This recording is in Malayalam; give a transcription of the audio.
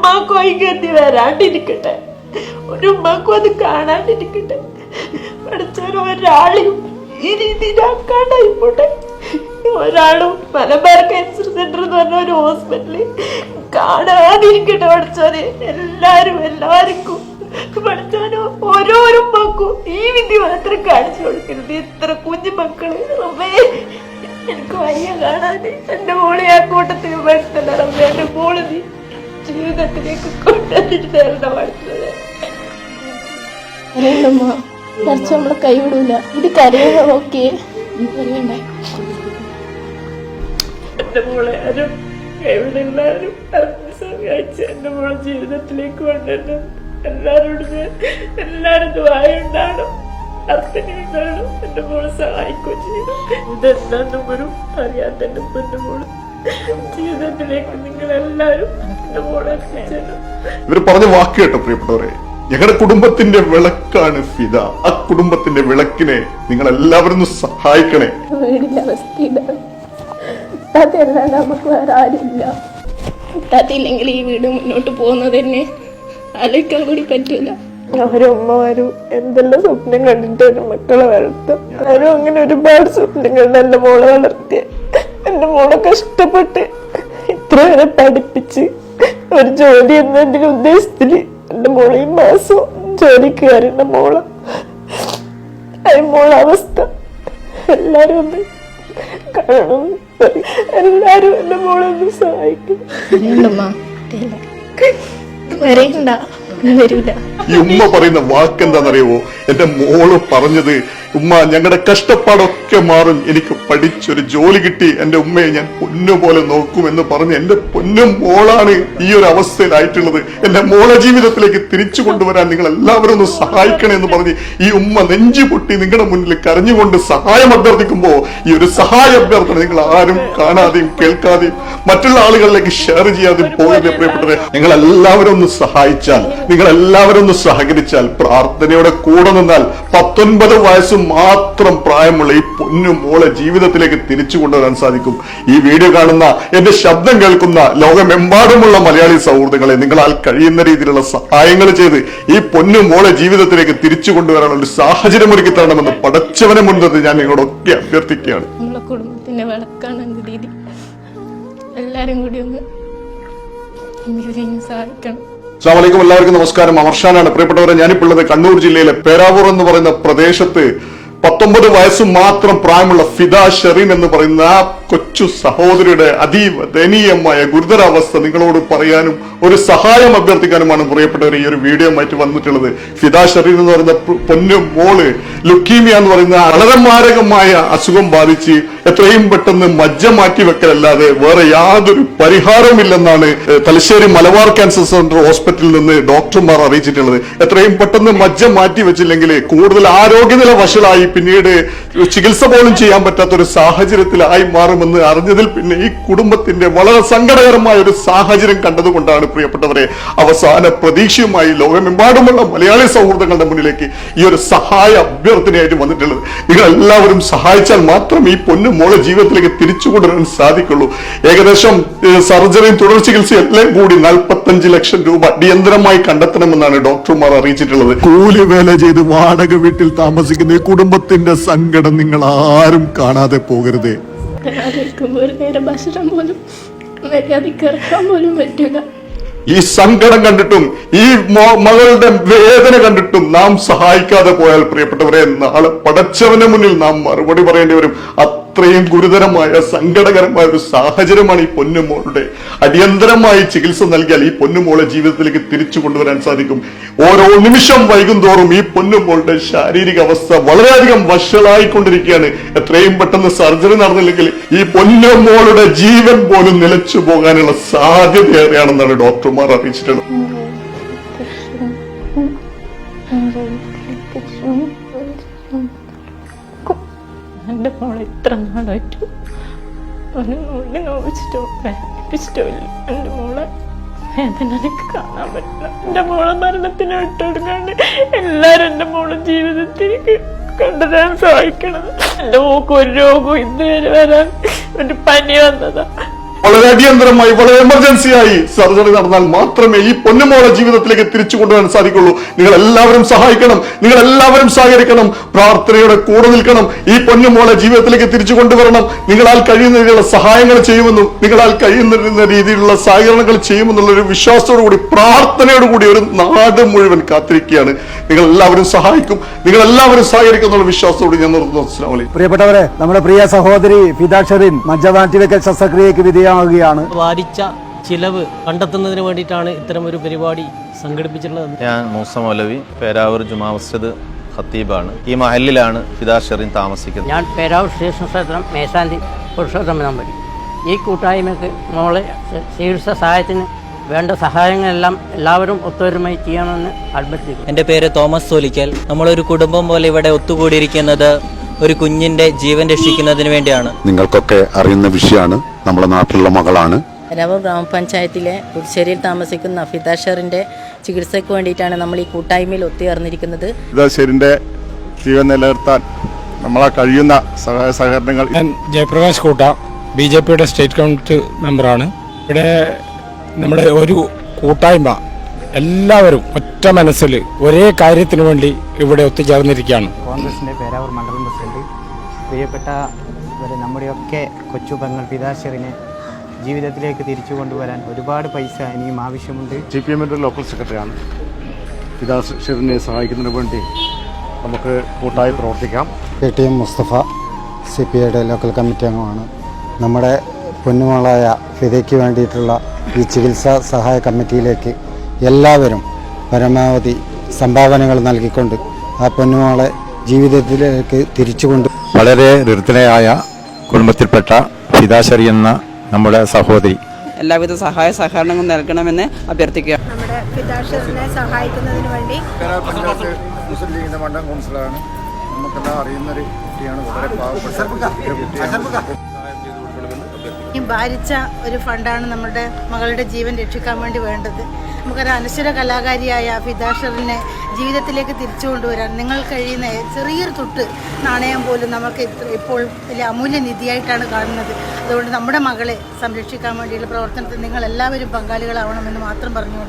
ഉമ്മാക്കും ഐകത്തി വരാണ്ടിരിക്കട്ടെ. ഒരു ഉമ്മാക്കും അത് കാണാണ്ടിരിക്കട്ടെ. പഠിച്ചാൽ ഒരാളെയും ഈ രീതിയിലാക്കാണ്ടായിപ്പോട്ടെ ഒരാളും മലബാർ ക്യാൻസർ സെന്റർ എന്ന് പറഞ്ഞ ഒരു ഹോസ്പിറ്റലിൽ കാണാതിരിക്കട്ടെ പഠിച്ചോനെ എല്ലാരും എല്ലാവർക്കും പഠിച്ചോനോ ഓരോരോ മക്കും ഈ വിധി മാത്രം കാണിച്ചു കൊടുക്കരുത്. ഇത്ര കുഞ്ഞു മക്കൾ റബ്ബേ എനിക്ക് വയ്യ കാണാതെ എന്റെ മോളെ ആ കൂട്ടത്തിൽ പെടുത്തല്ല റബ്ബേ. എന്റെ മോൾ നീ ജീവിതത്തിലേക്ക് കൊണ്ടുവന്നിട്ട് തരണം പഠിച്ചത് അറിയണ്ടമ്മ കുറച്ച് നമ്മളെ കൈവിടൂല ഇത് കരയുക ഓക്കെ അറിയണ്ടേ എന്റെ മോളെ ആരും എവിടെയുള്ളവരും അറിഞ്ഞ് സഹായിച്ച് എന്റെ മോളെ ജീവിതത്തിലേക്ക് കൊണ്ടുവരണം എല്ലാരോടും ഞാൻ എല്ലാരും ദ്വായുണ്ടാകണം അർത്ഥനയുണ്ടാകണം എന്റെ മോളെ സഹായിക്കുകയും ചെയ്യണം ഇതെന്താന്നും ഒരു പൊന്നു മോൾ. ജീവിതത്തിലേക്ക് നിങ്ങൾ മോളെ ഇവർ പറഞ്ഞ വാക്ക് കേട്ടോ പ്രിയപ്പെട്ടവരെ. ഞങ്ങളുടെ കുടുംബത്തിന്റെ വിളക്കാണ് ഫിദ. ആ കുടുംബത്തിന്റെ വിളക്കിനെ നിങ്ങൾ എല്ലാവരും ഒന്ന് സഹായിക്കണേ. അതല്ലാണ്ട് നമുക്ക് വേറെ ആരുമില്ല. ഇല്ലാത്തില്ലെങ്കിൽ ഈ വീട് മുന്നോട്ട് പോകുന്നത് തന്നെ ആലോചിക്കാൻ കൂടി പറ്റൂല. അവരമ്മമാരും എന്തെല്ലാം സ്വപ്നം കണ്ടിട്ട് ഒരു മക്കളെ വളർത്തും. അവരും അങ്ങനെ ഒരുപാട് സ്വപ്നങ്ങൾ കണ്ട് എന്റെ മോളെ വളർത്തിയ. എന്റെ മോളെ കഷ്ടപ്പെട്ട് ഇത്ര വരെ പഠിപ്പിച്ച് ഒരു ജോലി എന്ന എന്റെ ഉദ്ദേശത്തിൽ എന്റെ മോളെ ഈ മാസം ജോലിക്ക് കയറുന്ന മോളെ. മോള അവസ്ഥ. എല്ലാരും ഒന്ന് കാണണം. എല്ലാരും എന്റെ മോളെ ഒന്ന് സഹായിക്കും. വരേണ്ട. വരൂല. ഉമ്മ പറയുന്ന വാക്ക് എന്താണെന്നറിയുമോ എന്റെ മോൾ പറഞ്ഞത് ഉമ്മ ഞങ്ങളുടെ കഷ്ടപ്പാടൊക്കെ മാറും. എനിക്ക് പഠിച്ചൊരു ജോലി കിട്ടി. എന്റെ ഉമ്മയെ ഞാൻ പൊന്നുപോലെ നോക്കും എന്ന് പറഞ്ഞ് എന്റെ പൊന്നും മോളാണ് ഈ ഒരു അവസ്ഥയിലായിട്ടുള്ളത്. എന്റെ മോളെ ജീവിതത്തിലേക്ക് തിരിച്ചു കൊണ്ടുവരാൻ നിങ്ങൾ എല്ലാവരും ഒന്ന് സഹായിക്കണേ എന്ന് പറഞ്ഞ് ഈ ഉമ്മ നെഞ്ചു പൊട്ടി നിങ്ങളുടെ മുന്നിൽ കരഞ്ഞുകൊണ്ട് സഹായം അഭ്യർത്ഥിക്കുമ്പോ ഈ ഒരു സഹായ അഭ്യർത്ഥന നിങ്ങൾ ആരും കാണാതെയും കേൾക്കാതെയും മറ്റുള്ള ആളുകളിലേക്ക് ഷെയർ ചെയ്യാതെയും പോകരുത് പ്രിയപ്പെട്ടവരെ? നിങ്ങൾ എല്ലാവരും ഒന്ന് സഹായിച്ചാൽ നിങ്ങൾ എല്ലാവരും ഒന്ന് സഹകരിച്ചാൽ പ്രാർത്ഥനയോടെ കൂടെ നിന്നാൽ പത്തൊൻപത് വയസ്സ് മാത്രം പ്രായമുള്ള ഈ പൊന്നു മോളെ ജീവിതത്തിലേക്ക് തിരിച്ചു കൊണ്ടുവരാൻ സാധിക്കും. ഈ വീഡിയോ കാണുന്ന എന്റെ ശബ്ദം കേൾക്കുന്ന ലോകമെമ്പാടുമുള്ള മലയാളി സൗഹൃദങ്ങളെ നിങ്ങളാൽ കഴിയുന്ന രീതിയിലുള്ള സഹായങ്ങൾ ചെയ്ത് ഈ പൊന്നു മോളെ ജീവിതത്തിലേക്ക് തിരിച്ചു കൊണ്ടുവരാനുള്ള ഒരു സാഹചര്യം ഒരുക്കി തരണമെന്ന് പടച്ചവനെ മുൻനിർത്തി ഞാൻ നിങ്ങളോടൊക്കെ അഭ്യർത്ഥിക്കുകയാണ്. കുടുംബത്തിന്റെ എല്ലാരും കൂടി ഒന്ന് സഹായിക്കണം. അസ്സാമലൈക്കും എല്ലാവർക്കും നമസ്കാരം. അമർഷാനാണ് പ്രിയപ്പെട്ടവരെ ഞാനിപ്പോൾ കണ്ണൂർ ജില്ലയിലെ പേരാവൂർ എന്ന് പറയുന്ന പ്രദേശത്ത് പത്തൊമ്പത് വയസ്സ് മാത്രം പ്രായമുള്ള ഫിദ ഷെറീൻ എന്ന് പറയുന്ന കൊച്ചു സഹോദരിയുടെ അതീവ ദയനീയമായ ഗുരുതരാവസ്ഥ നിങ്ങളോട് പറയാനും ഒരു സഹായം അഭ്യർത്ഥിക്കാനുമാണ് പ്രിയപ്പെട്ടവർ ഈ ഒരു വീഡിയോ മാറ്റി വന്നിട്ടുള്ളത്. ഫിദാ ഷെറീൻ എന്ന് പറയുന്ന പൊന്നു മോൾ ലുക്കീമിയ എന്ന് പറയുന്ന വളരെ മാരകമായ അസുഖം ബാധിച്ച് എത്രയും പെട്ടെന്ന് മജ്ജ മാറ്റി വെക്കലല്ലാതെ വേറെ യാതൊരു പരിഹാരവും ഇല്ലെന്നാണ് തലശ്ശേരി മലബാർ ക്യാൻസർ സെന്റർ ഹോസ്പിറ്റലിൽ നിന്ന് ഡോക്ടർമാർ അറിയിച്ചിട്ടുള്ളത്. എത്രയും പെട്ടെന്ന് മജ്ജ മാറ്റി വെച്ചില്ലെങ്കിൽ കൂടുതൽ ആരോഗ്യനില വഷളായി പിന്നീട് ചികിത്സ പോലും ചെയ്യാൻ പറ്റാത്ത ഒരു സാഹചര്യത്തിലായി മാറുമെന്ന് അറിഞ്ഞതിൽ പിന്നെ ഈ കുടുംബത്തിന്റെ വളരെ സങ്കടകരമായ ഒരു സാഹചര്യം കണ്ടതുകൊണ്ടാണ് പ്രിയപ്പെട്ടവരെ അവസാന പ്രതീക്ഷയുമായി ലോകമെമ്പാടുമുള്ള മലയാളി സൗഹൃദങ്ങളുടെ മുന്നിലേക്ക് ഈ ഒരു സഹായ അഭ്യർത്ഥനയായിട്ട് വന്നിട്ടുള്ളത്. നിങ്ങൾ എല്ലാവരും സഹായിച്ചാൽ മാത്രം ഈ പൊന്നു മോളെ ജീവിതത്തിലേക്ക് തിരിച്ചു കൊണ്ടുവരാൻ സാധിക്കുള്ളൂ. ഏകദേശം സർജറിയും തുടർ ചികിത്സയും എല്ലാം കൂടി നാൽപ്പത്തഞ്ച് ലക്ഷം രൂപ അടിയന്തരമായി കണ്ടെത്തണമെന്നാണ് ഡോക്ടർമാർ അറിയിച്ചിട്ടുള്ളത്. കൂലി വേല ചെയ്ത് വാടക വീട്ടിൽ താമസിക്കുന്ന കുടുംബത്തിന്റെ സങ്കടം നിങ്ങൾ ആരും കാണാതെ പോകരുതേ. ആലോചിക്കുമ്പോൾ ഒരു നേരം ഭക്ഷണം പോലും മര്യാദയ്ക്ക് ഇറക്കാൻ പോലും പറ്റില്ല ഈ സങ്കടം കണ്ടിട്ടും ഈ മകളുടെ വേദന കണ്ടിട്ടും നാം സഹായിക്കാതെ പോയാൽ പ്രിയപ്പെട്ടവരെ നാളെ പടച്ചവന് മുന്നിൽ നാം മറുപടി പറയേണ്ടി വരും. അത്രയും ഗുരുതരമായ സങ്കടകരമായ ഒരു സാഹചര്യമാണ് ഈ പൊന്നുമോളുടെ. അടിയന്തരമായി ചികിത്സ നൽകിയാൽ ഈ പൊന്നുമോളെ ജീവിതത്തിലേക്ക് തിരിച്ചു കൊണ്ടുവരാൻ സാധിക്കും. ഓരോ നിമിഷം വൈകുന്തോറും ഈ പൊന്നുമോളുടെ ശാരീരിക അവസ്ഥ വളരെയധികം വഷളായിക്കൊണ്ടിരിക്കുകയാണ്. എത്രയും പെട്ടെന്ന് സർജറി നടന്നില്ലെങ്കിൽ ഈ പൊന്നുമോളുടെ ജീവൻ പോലും നിലച്ചു പോകാനുള്ള സാധ്യതയേറെയാണെന്നാണ് ഡോക്ടർമാർ അറിയിച്ചിട്ടുള്ളത്. മോളെ ഇത്ര നാളായിട്ടു അവന് ഉള്ളി നോവിച്ചിട്ടോ വേദനിപ്പിച്ചിട്ടോ ഇല്ല. എന്റെ മോളെ വേദന എനിക്ക് കാണാൻ പറ്റില്ല. എന്റെ മോളെ മരണത്തിന് വിട്ടുകൊടുക്കാണ്ട് എല്ലാവരും എന്റെ മോളെ ജീവിതത്തിലേക്ക് കൊണ്ടുവരാൻ സഹായിക്കണം എന്റെ മോക്ക് ഒരു രോഗവും ഇതുവരെ വരാൻ ഒരു പനി വന്നതാ. വളരെ അടിയന്തരമായി വളരെ എമർജൻസി ആയി സർജറി നടന്നാൽ മാത്രമേ ഈ പൊന്നുമോളെ ജീവിതത്തിലേക്ക് തിരിച്ചു കൊണ്ടുവരാൻ സാധിക്കുള്ളൂ. നിങ്ങൾ എല്ലാവരും സഹായിക്കണം നിങ്ങൾ എല്ലാവരും സഹകരിക്കണം പ്രാർത്ഥനയുടെ കൂടെ നിൽക്കണം ഈ പൊന്നുമോളെ ജീവിതത്തിലേക്ക് തിരിച്ചു കൊണ്ടുവരണം. നിങ്ങളാൽ കഴിയുന്ന രീതിയിലുള്ള സഹായങ്ങൾ ചെയ്യുമെന്നും നിങ്ങളാൽ കഴിയുന്ന രീതിയിലുള്ള സഹകരണങ്ങൾ ചെയ്യുമെന്നുള്ള ഒരു വിശ്വാസത്തോടു കൂടി പ്രാർത്ഥനയോട് കൂടി ഒരു നാട് മുഴുവൻ കാത്തിരിക്കുകയാണ്. നിങ്ങൾ എല്ലാവരും സഹായിക്കും നിങ്ങൾ എല്ലാവരും സഹകരിക്കും എന്നുള്ള വിശ്വാസത്തോട് ഞാൻ നിർത്തുന്നു. പ്രിയപ്പെട്ടവരെ നമ്മുടെ പ്രിയ സഹോദരി ഫിദാഷറിൻ മജ്ജമാറ്റിവെക്കൽ ശസ്ത്രക്രിയക്ക് വിധേയമാവുകയാണ് വാരിച്ച ചിലവ് കണ്ടെത്തുന്നതിന് വേണ്ടിയിട്ടാണ് ഇത്തരം ഒരു പരിപാടി സംഘടിപ്പിച്ചിട്ടുള്ളത്. ഞാൻ മൂസ മൗലവി പേരാവൂർ ജുമാ മസ്ജിദ് ഖത്തീബാണ്. ഈ മഹലിലാണ് ഫിദാ ഷെറിൻ താമസിക്കുന്നത്. ഞാൻ പേരാവൂർ സ്റ്റേഷൻ ക്ഷേത്രം മേശാന്തി പുരുഷോത്തമ നമ്പരി ഈ കൂട്ടായ്മയ്ക്ക് മോളെ ചികിത്സ സഹായത്തിന് വേണ്ട സഹായങ്ങളെല്ലാം എല്ലാവരും ഒത്തൊരുമയായി ചെയ്യണമെന്ന് അഭ്യർത്ഥിക്കുന്നു. എന്റെ പേര് തോമസ് സോലിക്കൽ. നമ്മളൊരു കുടുംബം പോലെ ഇവിടെ ഒത്തുകൂടിയിരിക്കുന്നത് ഒരു കുഞ്ഞിന്റെ ജീവൻ രക്ഷിക്കുന്നതിന് വേണ്ടിയാണ്. നിങ്ങൾക്കൊക്കെ അറിയുന്ന വിഷയമാണ് നമ്മുടെ നാട്ടിലുള്ള മകളാണ്. രവ ഗ്രാമപഞ്ചായത്തിലെ പുതുശ്ശേരിയിൽ താമസിക്കുന്ന ഫിദാഷറിന്റെ ചികിത്സയ്ക്ക് വേണ്ടിയിട്ടാണ് നമ്മൾ ഈ കൂട്ടായ്മയിൽ ഒത്തുചേർന്നിരിക്കുന്നത്. ഫിദാഷറിന്റെ ജീവൻ നിലനിർത്താൻ നമ്മളെ കഴിയുന്ന സഹായ സഹകരണങ്ങൾ ഞാൻ ജയപ്രകാശ് കൂട്ട ബി ജെ പിയുടെ സ്റ്റേറ്റ് കൗൺസിൽ മെമ്പറാണ്. ഇവിടെ നമ്മുടെ ഒരു കൂട്ടായ്മ എല്ലാവരും ഒറ്റ മനസ്സിൽ ഒരേ കാര്യത്തിന് വേണ്ടി ഇവിടെ ഒത്തുചേർന്നിരിക്കുകയാണ്. കോൺഗ്രസിന്റെ പേരാവൂർ മണ്ഡലം പ്രസിഡന്റ്. പ്രിയപ്പെട്ട ഒരു നമ്മുടെയൊക്കെ കൊച്ചു ബംഗൾ പിതാശ്ശറിനെ ജീവിതത്തിലേക്ക് തിരിച്ചു കൊണ്ടുവരാൻ ഒരുപാട് പൈസ ഇനിയും ആവശ്യമുണ്ട്. ജി പി എമ്മിന്റെ ലോക്കൽ സെക്രട്ടറിയാണ്. ഫിദാഷറിനെ സഹായിക്കുന്നതിന് വേണ്ടി നമുക്ക് കൂട്ടായി പ്രവർത്തിക്കാം. K T M Mustafa C P ഐയുടെ ലോക്കൽ കമ്മിറ്റി അംഗമാണ്. നമ്മുടെ പൊന്നുമോളായ ഫിദയ്ക്ക് വേണ്ടിയിട്ടുള്ള ഈ ചികിത്സാ സഹായ കമ്മിറ്റിയിലേക്ക് എല്ലാവരും പരമാവധി സംഭാവനകൾ നൽകിക്കൊണ്ട് ആ പൊന്നുമോളെ ജീവിതത്തിലേക്ക് തിരിച്ചുകൊണ്ട് വളരെ ദുരിതയായ കുടുംബത്തിൽപ്പെട്ട ഫിദാശരി എന്ന നമ്മുടെ സഹോദരി. എല്ലാവിധ സഹായ സഹകരണങ്ങളും നൽകണമെന്ന് അഭ്യർത്ഥിക്കുക നമ്മുടെ പിതാക്ഷരനെ സഹായിക്കുന്നതിന് വേണ്ടി മുസ്ലിം ലീഗിന്റെ മണ്ഡലം കൗൺസിലറാണ്. നമുക്കെല്ലാം അറിയുന്ന ഒരു കുട്ടിയാണ്. വളരെ പാവപ്പെട്ട ഈ ഭാരിച്ച ഒരു ഫണ്ടാണ് നമ്മുടെ മകളുടെ ജീവൻ രക്ഷിക്കാൻ വേണ്ടി വേണ്ടത്. നമുക്കൊരു അനശ്വര കലാകാരിയായ ഫിദാഷറിനെ ജീവിതത്തിലേക്ക് തിരിച്ചു കൊണ്ടുവരാൻ നിങ്ങൾ കഴിയുന്ന ചെറിയൊരു തൊട്ട് നാണയം പോലും നമുക്ക് ഇപ്പോൾ വലിയ അമൂല്യ നിധിയായിട്ടാണ് കാണുന്നത്. അതുകൊണ്ട് നമ്മുടെ മകളെ സംരക്ഷിക്കാൻ വേണ്ടിയുള്ള പ്രവർത്തനത്തിൽ നിങ്ങൾ എല്ലാവരും പങ്കാളികളാവണമെന്ന് മാത്രം പറഞ്ഞുകൊണ്ട്